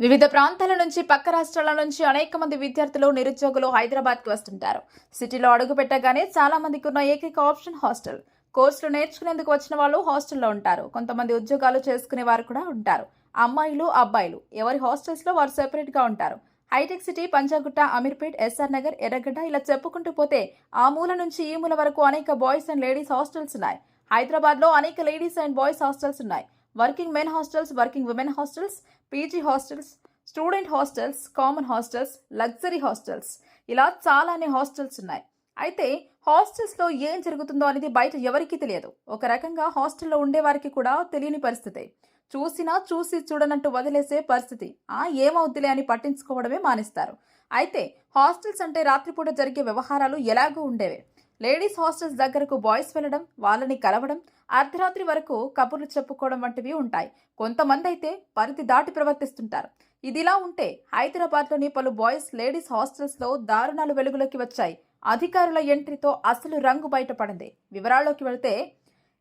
వివిధ ప్రాంతాల నుంచి పక్క రాష్ట్రాల నుంచి అనేక మంది విద్యార్థులు నిరుద్యోగులు హైదరాబాద్కి వస్తుంటారు. సిటీలో అడుగు పెట్టగానే చాలా మందికి ఉన్న ఏకైక ఆప్షన్ హాస్టల్. కోర్సులు నేర్చుకునేందుకు వచ్చిన వాళ్ళు హాస్టల్లో ఉంటారు. కొంతమంది ఉద్యోగాలు చేసుకునే వారు కూడా ఉంటారు. అమ్మాయిలు అబ్బాయిలు. ఎవరి హాస్టల్స్లో వారు సెపరేట్గా ఉంటారు. Hitech city Panjagutta Ameerpet SR Nagar Erragadda ఇలా చెప్పుకుంటూ పోతే ఆ మూల నుంచి ఈ మూల వరకు అనేక బాయ్స్ అండ్ లేడీస్ హాస్టల్స్ ఉన్నాయి. హైదరాబాద్లో అనేక లేడీస్ అండ్ బాయ్స్ హాస్టల్స్ ఉన్నాయి. Working men hostels working women hostels PG hostels student hostels common hostels luxury hostels ఇలా చాలానే హాస్టల్స్ ఉన్నాయి. అయితే హాస్టల్స్లో ఏం జరుగుతుందో అనేది బయట ఎవరికీ తెలియదు. ఒక రకంగా హాస్టల్లో ఉండేవారికి కూడా తెలియని పరిస్థితి. చూసినా చూసి చూడనట్టు వదిలేసే పరిస్థితి. ఆ ఏమవుద్దిలే అని పట్టించుకోవడమే మానేస్తారు. అయితే హాస్టల్స్ అంటే రాత్రిపూట జరిగే వ్యవహారాలు ఎలాగో ఉండేవే. లేడీస్ హాస్టల్స్ దగ్గరకు బాయ్స్ వెళ్ళడం వాళ్ళని కలవడం అర్ధరాత్రి వరకు కబుర్లు చెప్పుకోవడం వంటివి ఉంటాయి. కొంతమంది అయితే పరిధి దాటి ప్రవర్తిస్తుంటారు. ఇదిలా ఉంటే హైదరాబాద్లోని పలు బాయ్స్ లేడీస్ హాస్టల్స్లో దారుణాలు వెలుగులోకి వచ్చాయి. అధికారుల ఎంట్రీతో అసలు రంగు బయటపడింది. వివరాల్లోకి వెళితే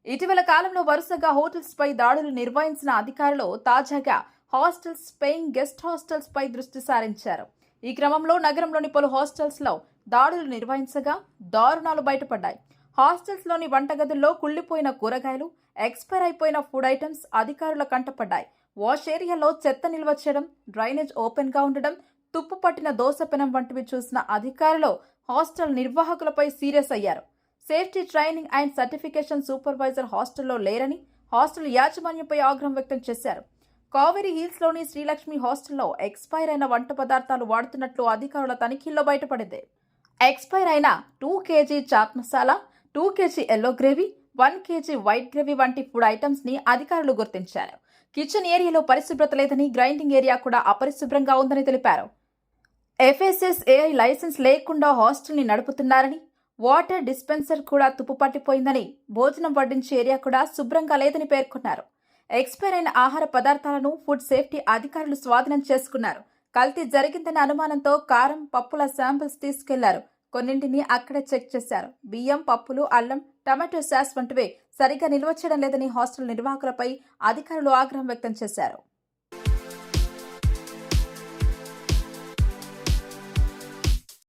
ఇటీవల కాలంలో వరుసగా హోటల్స్పై దాడులు నిర్వహించిన అధికారులు తాజాగా హాస్టల్స్ పెయింగ్ గెస్ట్ హాస్టల్స్పై దృష్టి సారించారు. ఈ క్రమంలో నగరంలోని పలు హాస్టల్స్లో దాడులు నిర్వహించగా దారుణాలు బయటపడ్డాయి. హాస్టల్స్లోని వంటగదుల్లో కుళ్ళిపోయిన కూరగాయలు ఎక్స్పైర్ అయిపోయిన ఫుడ్ ఐటమ్స్ అధికారుల కంటపడ్డాయి. వాష్ ఏరియాలో చెత్త నిల్వ చేయడం డ్రైనేజ్ ఓపెన్గా ఉండడం తుప్పు పట్టిన దోసపెనం వంటివి చూసిన అధికారులు హాస్టల్ నిర్వాహకులపై సీరియస్ అయ్యారు. Safety training and certification supervisor హాస్టల్లో లేరని హాస్టల్ యాజమాన్యంపై ఆగ్రహం వ్యక్తం చేశారు. కావేరీ హిల్స్లోని శ్రీలక్ష్మి హాస్టల్లో ఎక్స్పైర్ అయిన వంట పదార్థాలు వాడుతున్నట్లు అధికారుల తనిఖీల్లో బయటపడింది. ఎక్స్పైర్ అయిన two KG chaat masala two KG yellow gravy one KG white gravy వంటి ఫుడ్ ఐటమ్స్ని అధికారులు గుర్తించారు. కిచెన్ ఏరియాలో పరిశుభ్రత లేదని గ్రైండింగ్ ఏరియా కూడా అపరిశుభ్రంగా ఉందని తెలిపారు. ఎఫ్ఎస్ఎస్ఏఐ లైసెన్స్ లేకుండా హాస్టల్ని నడుపుతున్నారని వాటర్ డిస్పెన్సర్ కూడా తుప్పుపట్టిపోయిందని భోజనం వడ్డించే ఏరియా కూడా శుభ్రంగా లేదని పేర్కొన్నారు. ఎక్స్పైర్ అయిన ఆహార పదార్థాలను ఫుడ్ సేఫ్టీ అధికారులు స్వాధీనం చేసుకున్నారు. కల్తీ జరిగిందనే అనుమానంతో కారం పప్పుల శాంపిల్స్ తీసుకెళ్ళారు. కొన్నింటిని అక్కడే చెక్ చేశారు. బియ్యం పప్పులు అల్లం టమాటో సాస్ వంటివి సరిగా నిల్వ చేయడం లేదని హాస్టల్ నిర్వాహకులపై అధికారులు ఆగ్రహం వ్యక్తం చేశారు.